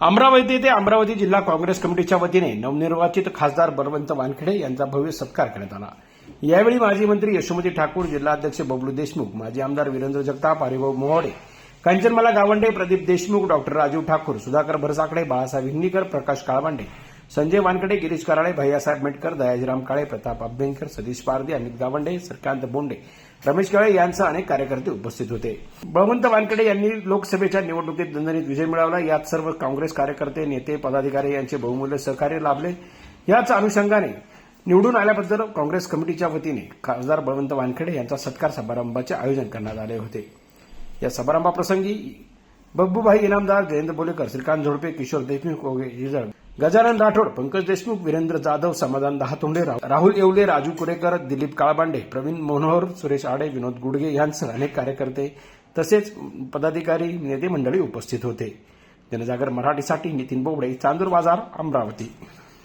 अमरावती येथे अमरावती जिल्हा काँग्रेस कमिटीच्या वतीने नवनिर्वाचित खासदार बलवंत वानखेडे यांचा भव्य सत्कार करण्यात आला. यावेळी माजी मंत्री यशोमती ठाकूर जिल्हाध्यक्ष बबलू देशमुख माजी आमदार वीरेंद्र जगताप हरिभाऊ मोहडे कंचनमाला गावंडे प्रदीप देशमुख डॉक्टर राजीव ठाकूर सुधाकर भरसाकडे बाळासाहेब हिंगणीकर प्रकाश काळवांडे संजय वानकडे गिरीश कराळे भैयासाहेब मेटकर दयाजीराम काळे प्रताप अभ्यंकर सतीश पारदे अमित गावंडे श्रीकांत बोंडे रमेश काळे यांसह अनेक कार्यकर्ते उपस्थित होते. बळवंत वानकडे यांनी लोकसभेच्या निवडणुकीत दणदणीत विजय मिळवला. यात सर्व काँग्रेस कार्यकर्ते नेते पदाधिकारी यांचे बहुमूल्य सहकार्य लाभले. याच अनुषंगाने निवडून आल्याबद्दल काँग्रेस कमिटीच्या वतीने खासदार बळवंत वानखेडे यांचा सत्कार समारंभाचे आयोजन करण्यात आले होते. या समारंभाप्रसंगी बब्बूभाई इनामदार जयंत बोलेकर श्रीकांत झोडपे किशोर देशमुख ओगे गजानन राठोड पंकज देशमुख वीरेंद्र जाधव समाधान दहातोंडे राव- राहुल येवले राजू कुरेकर दिलीप काळबांडे प्रवीण मनोहर सुरेश आडे विनोद गुडगे यांसह अनेक कार्यकर्ते तसेच पदाधिकारी नेते मंडळी उपस्थित होते. जनजागर मराठीसाठी नितीन बोबडे चांदूर बाजार अमरावती.